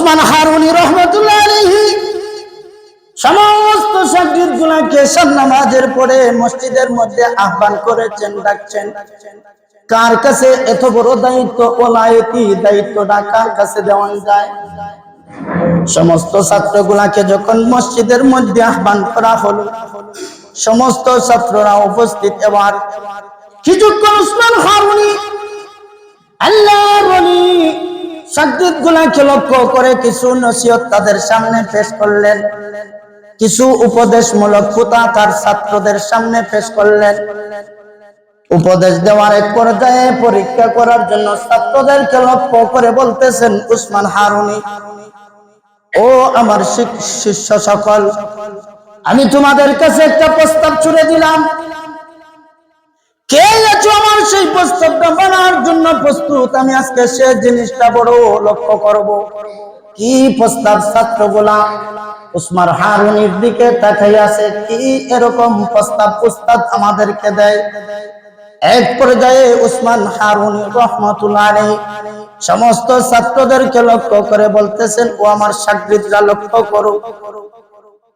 ওসমান হারুনি রহমতুল্লাহ সমস্ত সাকিদ গুলাকে নামাজের পরে মসজিদের মধ্যে আহ্বান করেছেন, ডাকছেন। কার কাছে এত বড় দায়িত্ব? ওলায়তি দায়িত্বটা কার কাছে দেওয়া যায়? সমস্ত ছাত্রগুলাকে যখন মসজিদের মধ্যে আহ্বান করা হলো, সমস্ত ছাত্ররা উপস্থিত। এবার কিছুক্ষণ উসমান হারুনি আল্লাহ বলি সাকিদ গুলাকে লক্ষ্য করে কিছু নসিহত তাদের সামনে পেশ করলেন। কিছু উপদেশমূলক পুতা তার ছাত্রদের সামনে পেশ করলেন। উপদেশ দেওয়ার এক পর্যায়ে পরীক্ষা করার জন্য ছাত্রদেরকে লক্ষ্য করে বলতেছেন, উসমান হারুনি, ও আমার শিষ্য সকল, আমি তোমাদের কাছে একটা প্রস্তাব ছুড়ে দিলাম। সেই প্রস্তাবটা মানার জন্য প্রস্তুত। আমি আজকে সে জিনিসটা বড় লক্ষ্য করব। কি প্রস্তাব ছাত্রগুলা? উসমান হারুনির দিকে তাকাই আছে, কি এরকম প্রস্তাব উস্তাদ আমাদেরকে দেয়? এক পর্যায়ে উসমান হারুনি রহমতুল্লাহ সমস্ত ছাত্রদেরকে লক্ষ্য করে বলতেছেন, ও আমার সাকৃতরা লক্ষ্য করো।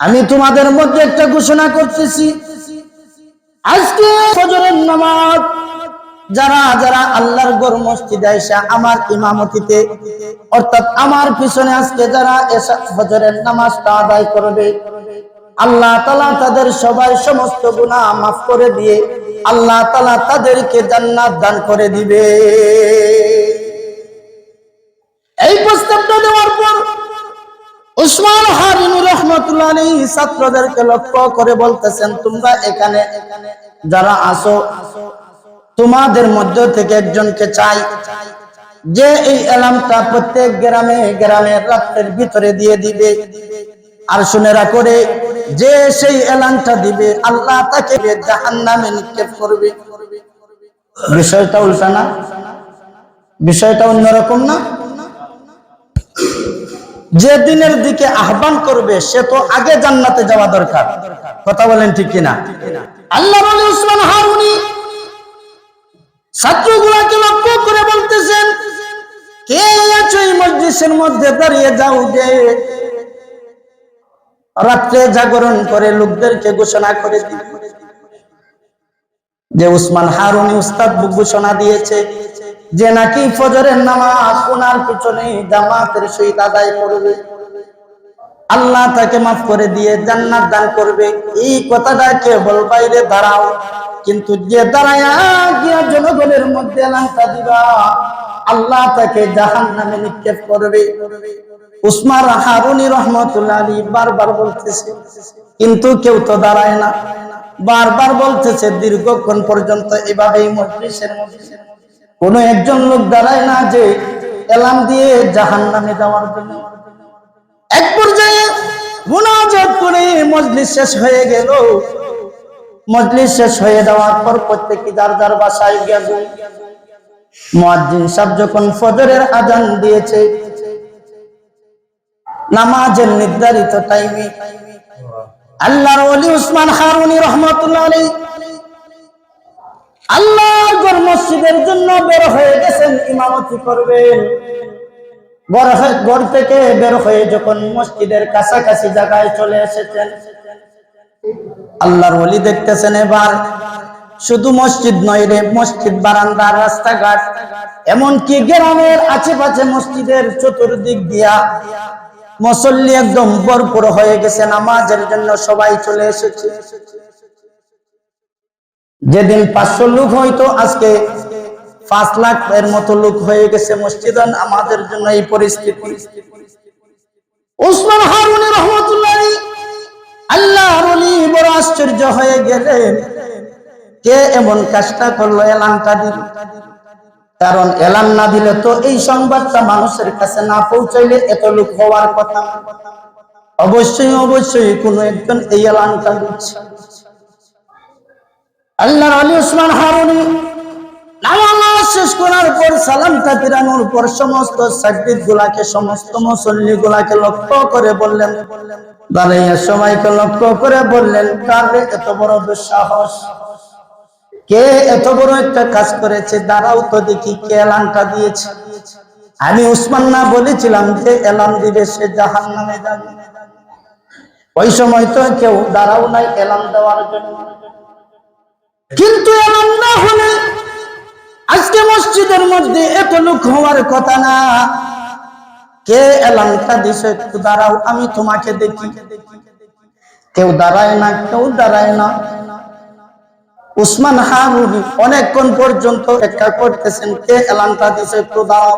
আমি তোমাদের মধ্যে একটা ঘোষণা করতেছি। আজকে নামাজ যারা যারা আল্লাহর গর মসজিদে এসে আমার ইমামতিতে, অর্থাৎ আমার পিছনে আজকে যারা এসে ফজরের নামাজটা আদায় করবে, আল্লাহ তালা তাদের সবাই সমস্ত গুনাহ মাফ করে দিয়ে আল্লাহ তালা তাদেরকে জান্নাত দান করে দিবে। এই প্রস্তাবটা দেওয়ার পর উসমান হারিমি রহমতুল্লাহ ছাত্রদেরকে লক্ষ্য করে বলতেছেন, তোমরা এখানে যারা আসো তোমাদের মধ্য থেকে একজনকে চাই। যে এই এলামটা প্রত্যেক গ্রামে গ্রামে রাত্রের ভিতরে দিয়ে দিবে। আর শুনে করে যে সেই এলানটা দিবে, আল্লাহ তাকে জাহান্নামে নিক্ষেপ করবে। বিষয়টা উল্টা না? বিষয়টা অন্যরকম না? যে দিনের দিকে আহ্বান করবে, সে তো আগে জান্নাতে যাওয়া দরকার। কথা বলেন ঠিক কিনা? আল্লাহ উসমান হারুনি ছাত্রগুলাকে লক্ষ্য করে বলতেছেন, কে আছো এই মসজিদের মধ্যে দাঁড়িয়ে যাও যে রাত্রে জাগরণ করে লোকদেরকে ঘোষণা করে যে উসমান হারুনি উস্তাদ ঘোষণা দিয়েছে যে নাকি ফজরের নামাজ ওনার পিছনে জামাতের সহিত আদায় করবে। আল্লাহ তাকে মাফ করে দিয়ে জান্নাত দান করবে। এই কথাটা কেবল বাইরে দাঁড়াও। কিন্তু যে দাঁড়ায়া জনগণের মধ্যে লাঙ্কা দিবা, আল্লাহ তাকে জাহান নামে নিক্ষেপ করবে। উসমান হারুনি রহমতুল্লাহ বারবার বলতেছে, কিন্তু কেউ তো দাঁড়ায় না। বারবার বলতেছে, দীর্ঘক্ষণ পর্যন্ত এভাবেই মজলিসের কোন একজন লোক দাঁড়ায় না যে এলাম দিয়ে জাহান নামে যাওয়ার জন্য। মুনাজাত করে মজলিস শেষ হয়ে গেল। মজলিস শেষ হয়ে যাওয়ার পর প্রত্যেকে যার যার বাসায় গেল মুয়াজ্জিন সাহেব যখন ফজরের আজান দিয়েছে, নামাজের নির্ধারিত টাইমে আল্লাহর ওলি উসমান হারুনি রহমতুল্লাহ আলাইহি আল্লাহর মসজিদের জন্য বের হয়ে গেছেন, ইমামতি করবেন। ঘর থেকে বের হয়ে যখন মসজিদের কাছাকাছি জায়গায় চলে এসেছেন, আল্লাহর ওলি দেখতেছেন এবার। শুধু মসজিদ নয় রে, মসজিদ, বারান্দা, রাস্তাঘাট, এমনকি গ্রামের আশেপাশে মসজিদের চতুর্দিক দিয়া মুসল্লি একদম ভরপুর হয়ে গেছে, নামাজের জন্য সবাই চলে এসেছে। যেদিন পাঁচশো লোক হয়তো আজকে পাঁচ লাখ এর মতো লোক হয়ে গেছে মসজিদ আমাদের জন্য এই পরিস্থিতি। উসমান রহমতুল্লাহ আল্লাহ বড় আশ্চর্য হয়ে কে এমন কাজটা করল? এলানটা দিল। কারণ এলান না দিলে তো এই সংবাদটা মানুষের কাছে না পৌঁছাইলে এত লোক হওয়ার কথা। অবশ্যই অবশ্যই কোনো একজন এই এলানটা দিচ্ছে। আল্লাহর আলী উসমান হারুনি নামাজ শেষ করার পর সালামটা ফিরানোর পর সমস্ত সাকবিদ গুলাকে, সমস্ত মুসল্লি গুলাকে লক্ষ্য করে বললেন, দাঁড়াইয়া সবাইকে লক্ষ্য করে বললেন, কার এত বড় দুঃসাহস? কে এত বড় একটা কাজ করেছে? দাঁড়াও তো দেখি কে এলানটা দিয়েছে। আমি উসমান না বলেছিলাম যে এলান দিবে, সে জাহান নামে যাবে। ওই সময় তো কেউ দাঁড়াও নাই এলান দেওয়ার জন্য। কিন্তু মসজিদের মধ্যে এত লোক হওয়ার কথা না। কে এলানটা দিছে? একটু দাঁড়াও, আমি তোমাকে দেখি। কেউ দাঁড়ায় না, কেউ দাঁড়ায় না। উসমান হারুনি অনেকক্ষণ পর্যন্ত অপেক্ষা করতেছেন, কে এলানটা দিছে? একটু দাঁড়াও।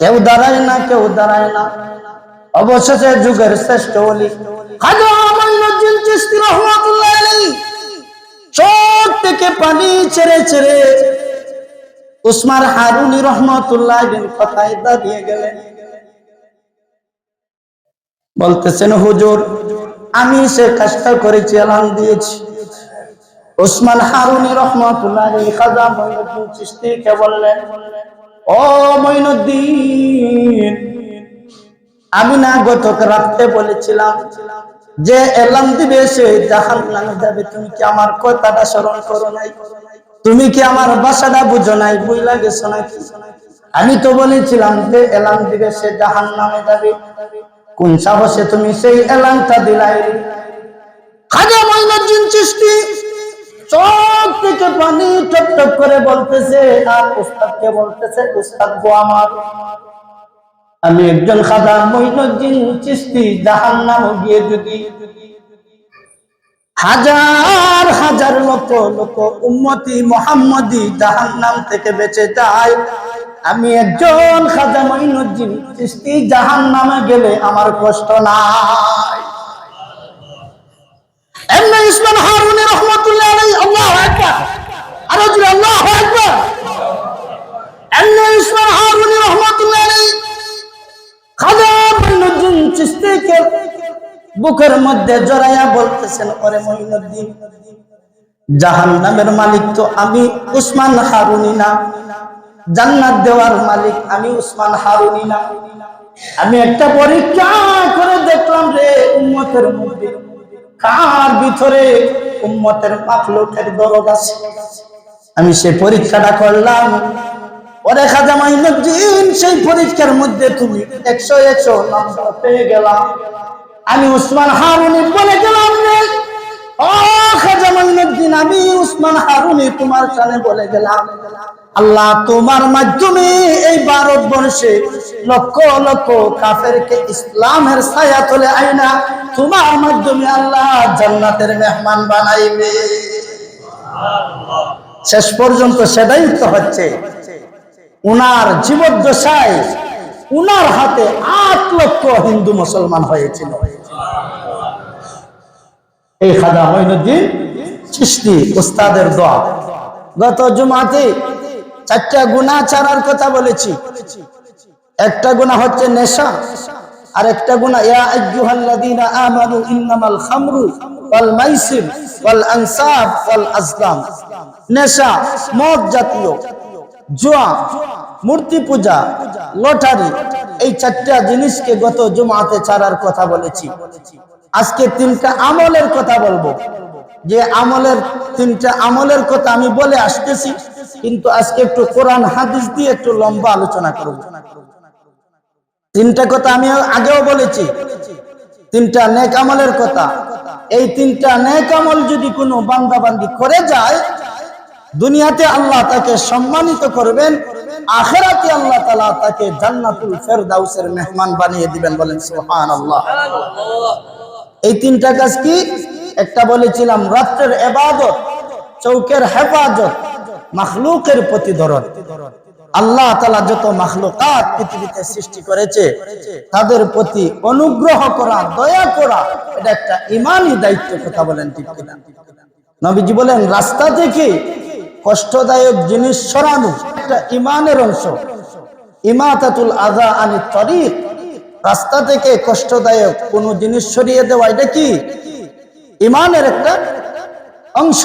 কেউ দাঁড়ায় না, কেউ দাঁড়ায় না। অবশেষে যুগের শ্রেষ্ঠ অলি চোখ থেকে পানি ছেড়ে ছেড়ে উসমান হারুনি রহমতুল্লাহ কথায় দাঁড়িয়ে গেলেন। বলতেছেন, হুজুর, আমি সে কাজটা করেছি এলান দিয়েছি ওসমান হারুনি রহমতুল্লাহ খাজা মঈনুদ্দিন চিশতিকে বললেন, ও মঈনুদ্দিন আমি না গতক রাত্রে বলেছিলাম যে এলাম দিবে সে জাহান নামে যাবে, তুমি কি আমার কথাটা স্মরণ করো নাই? তুমি কি আমার বাসাটা বুঝো নাই? বুঝলা গেছো নাকি? আমি তো বলেছিলাম যে এলাম দিবে সে জাহান নামে যাবে। কোন সাহসে তুমি সেই এলানটা দিলাই? খাজা চোখ থেকে পানি টপ টপ করে বলতেছে, আর বলতেছে, উস্তাদ গো আমার। আমি একজন খাজা মঈনুদ্দিন চিশতি, জাহান্নামে গিয়ে যদি হাজার হাজার লোক লোক উম্মতি মোহাম্মদি জাহান নাম থেকে বেঁচে যায়। আমি একজন খাজা মঈনুদ্দিন জাহান নামে গেলে আমার কষ্ট নাই। এমনি ইসমান হারুনি রহমতুল্লাহ আল্লাহ আকবার। আরও আল্লাহু আকবার। বুকের মধ্যে জড়াইয়া বলতেছেন, ওরে মঈনুদ্দিন জাহান্নামের মালিক তো আমি, উসমান হারুনি না। জান্নাত দেওয়ার মালিক আমি, উসমান হারুনি না। আমি একটা পরীক্ষা করে দেখলাম রে, উম্মতের মধ্যে। কার ভিতরে উম্মতের মাখলুকের দরদ আছে? আমি সেই পরীক্ষাটা করলাম। ওরে খাজা মাইনুদ্দিন সেই পরীক্ষার মধ্যে তুমি একশো একশো নাম্বার পেয়ে গেলাম। আমি উসমান হারুনি বলে গেলাম রে। আমি উসমান হারুনি তোমার সামনে বলে গেলাম। আল্লাহ তোমার মাধ্যমে এই লক্ষ লক্ষ ইসলামের ছায়া তলে আইনা তোমার মাধ্যমে আল্লাহ জান্নাতের মেহমান বানাইবে। শেষ পর্যন্ত সেটাই তো হচ্ছে। উনার জীবদ্দশায় উনার হাতে আট লক্ষ হিন্দু মুসলমান হয়েছিল। এই খাজা মঈনুদ্দিন চিশতি উস্তাদের দোয়া। গত জুমাতে চারটা গুণা ছাড়ার কথা বলেছি। একটা গুণা হচ্ছে নেশা, আর একটা গুণা ইয়া আইয়ুহাল্লাযীনা আমানু ইন্নামাল খামরু ওয়াল মাইসির ওয়াল আনসাব ওয়াল আজলাম। নেশা, মদ জাতীয়। জুয়া, মূর্তি পূজা, লটারি, এই চারটা জিনিসকে গত জুমাতে ছাড়ার কথা বলেছি। আজকে তিনটা আমলের কথা বলব। যে আমলের তিনটা আমলের কথা আমি বলে আসতেছি, কিন্তু আজকে একটু কোরআন, হাদিস দিয়ে একটু লম্বা আলোচনা করব। তিনটা কথা আমি আগেও বলেছি। তিনটা নেক আমলের কথা। এই তিনটা নেক আমল যদি কোনো বান্দাবান্দি করে যায় দুনিয়াতে আল্লাহ তাকে সম্মানিত করবেন, আখেরাতে আল্লাহ তালা তাকে জান্নাতুল ফেরদাউসের মেহমান বানিয়ে দিবেন বলেন সুবহানাল্লাহ। এই তিনটা কাজ কি? একটা বলেছিলাম রাত্রের এবাদত, চৌকের হেফাজত, মাখলুকের প্রতি দরদ আল্লাহ তালা যত মাখলুকাত পৃথিবীতে সৃষ্টি করেছে, তাদের প্রতি অনুগ্রহ করা, দয়া করা, এটা একটা ইমানই দায়িত্ব কথা বলেন ঠিক কিনা। নবীজি বলেন, রাস্তা থেকে কষ্টদায়ক জিনিস সরানো একটা ইমানের অংশ। ইমাতাতুল আজা আনি তরিক। রাস্তা থেকে কষ্টদায়ক কোন জিনিস সরিয়ে দেওয়া, এটা কি? ইমানের একটা অংশ।